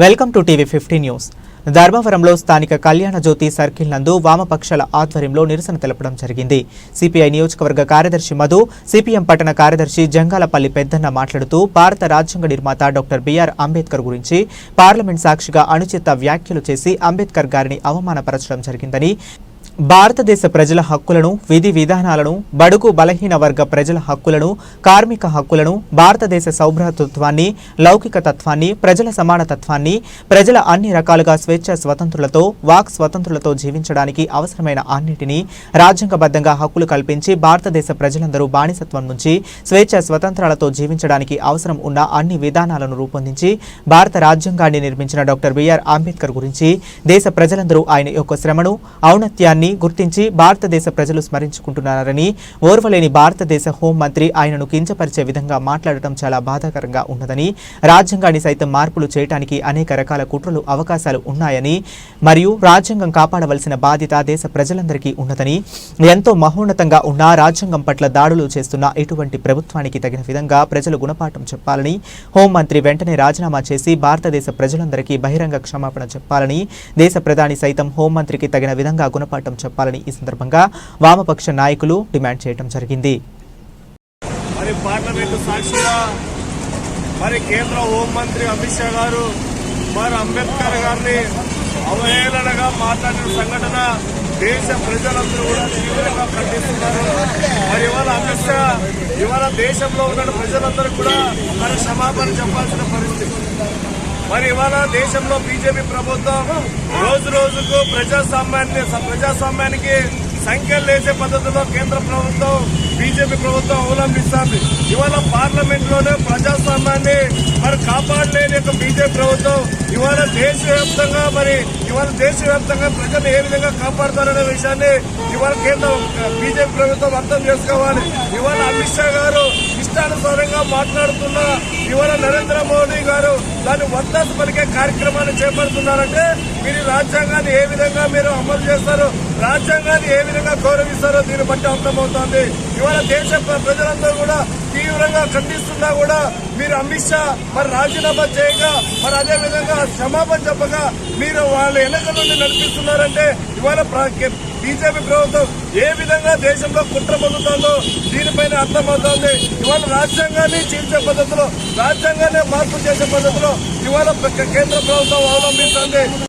Welcome to TV fifty news. ధర్మవరంలో స్థానిక కళ్యాణ జ్యోతి సర్కిల్ నందు వామపక్షాల ఆధ్వర్యంలో నిరసన తెలపడం జరిగింది. సిపిఐ నియోజకవర్గ కార్యదర్శి మధు సిపిఎం పట్టణ కార్యదర్శి జంగాలపల్లి పెద్దన్న మాట్లాడుతూ భారత రాజ్యాంగ నిర్మాత డాక్టర్ బిఆర్ అంబేద్కర్ గురించి పార్లమెంట్ సాక్షిగా అనుచిత వ్యాఖ్యలు చేసి అంబేద్కర్ గారిని అవమానపరచడం జరిగిందని భారతదేశ ప్రజల హక్కులను విధి విధానాలను బడుగు బలహీన వర్గ ప్రజల హక్కులను కార్మిక హక్కులను భారతదేశ సౌభ్రతత్వాన్ని లౌకిక తత్వాన్ని ప్రజల సమానతత్వాన్ని ప్రజల అన్ని రకాలుగా స్వేచ్ఛ స్వతంత్రులతో వాక్ స్వతంత్రులతో జీవించడానికి అవసరమైన అన్నిటినీ రాజ్యాంగబద్ధంగా హక్కులు కల్పించి భారతదేశ ప్రజలందరూ బానిసత్వం నుంచి స్వేచ్ఛ స్వతంత్రాలతో జీవించడానికి అవసరం ఉన్న అన్ని విధానాలను రూపొందించి భారత రాజ్యాంగాన్ని నిర్మించిన డాక్టర్ బిఆర్ అంబేద్కర్ గురించి దేశ ప్రజలందరూ ఆయన యొక్క శ్రమను ఔన్నత్యాన్ని గుర్తించి భారతదేశ ప్రజలు స్మరించుకుంటున్నారని ఓర్వలేని భారతదేశ హోంమంత్రి ఆయనను కించపరిచే విధంగా మాట్లాడటం చాలా బాధాకరంగా ఉన్నదని రాజ్యాంగాన్ని సైతం మార్పులు చేయడానికి అనేక రకాల కుట్రలు అవకాశాలు ఉన్నాయని మరియు రాజ్యాంగం కాపాడవలసిన బాధ్యత దేశ ప్రజలందరికీ ఉన్నదని ఎంతో మహోన్నతంగా ఉన్న రాజ్యాంగం పట్ల దాడులు చేస్తున్న ఇటువంటి ప్రభుత్వానికి తగిన విధంగా ప్రజలు గుణపాఠం చెప్పాలని హోంమంత్రి వెంటనే రాజీనామా చేసి భారతదేశ ప్రజలందరికీ బహిరంగ క్షమాపణ చెప్పాలని దేశ ప్రధాని సైతం హోంమంత్రికి తగిన విధంగా గుణపాఠం చెప్పాలని ఈ సందర్భంగా వామపక్ష నాయకులు డిమాండ్ చేయడం జరిగింది. మరి పార్లమెంటు సాక్షిగా మరి కేంద్ర హోంమంత్రి అమిత్ షా గారు మరి అంబేద్కర్ గారిని అవహేళనగా మాట్లాడిన సంఘటన దేశ ప్రజలందరూ కూడా తీవ్రంగా ఖండిస్తున్నారు. మరి ఇవాళ అమిత్ షా ఇవాళ దేశంలో ఉన్న ప్రజలందరూ కూడా మరి క్షమాపణ చెప్పాల్సిన పరిస్థితి. మరి ఇవాళ దేశంలో బీజేపీ ప్రభుత్వం రోజు రోజుకు ప్రజాస్వామ్యాన్ని ప్రజాస్వామ్యానికి సంఖ్యలు వేసే పద్ధతిలో కేంద్ర ప్రభుత్వం బీజేపీ ప్రభుత్వం అవలంబిస్తుంది. ఇవాళ పార్లమెంట్లోనే ప్రజాస్వామ్యాన్ని మరి కాపాడలేని యొక్క బీజేపీ ప్రభుత్వం ఇవాళ దేశవ్యాప్తంగా మరి ఇవాళ దేశవ్యాప్తంగా ప్రజలు ఏ విధంగా కాపాడుతారనే విషయాన్ని ఇవాళ కేంద్ర బీజేపీ ప్రభుత్వం అర్థం చేసుకోవాలి. ఇవాళ అమిత్ షా గారు ఇష్టానుసారంగా మాట్లాడుతున్న ఇవాళ నరేంద్ర మోడీ గారు దాన్ని వత్తాసు పలికే కార్యక్రమాన్ని చేపడుతున్నారంటే మీరు రాజ్యాంగాన్ని ఏ విధంగా మీరు అమలు చేస్తారు రాజ్యాంగాన్ని ఏ విధంగా గౌరవిస్తారో దీన్ని బట్టి అర్థమవుతోంది. ఇవాళ దేశ ప్రజలందరూ కూడా తీవ్రంగా ఖండిస్తున్నా కూడా మీరు అమిత్ షా మరి రాజీనామా చేయక మరి అదే విధంగా క్షమాపణ చెప్పగా మీరు వాళ్ళ ఎన్నికల నుండి నడిపిస్తున్నారంటే ఇవాళ బీజేపీ ప్రభుత్వం ఏ విధంగా దేశంలో కుట్ర పొందుతుందో దీనిపైన అర్థమవుతోంది. ఇవాళ రాజ్యాంగాన్ని చీల్చే పద్ధతిలో రాజ్యాంగాన్ని మార్పు చేసే పద్ధతిలో ఇవాళ కేంద్ర ప్రభుత్వం అవలంబిస్తుంది.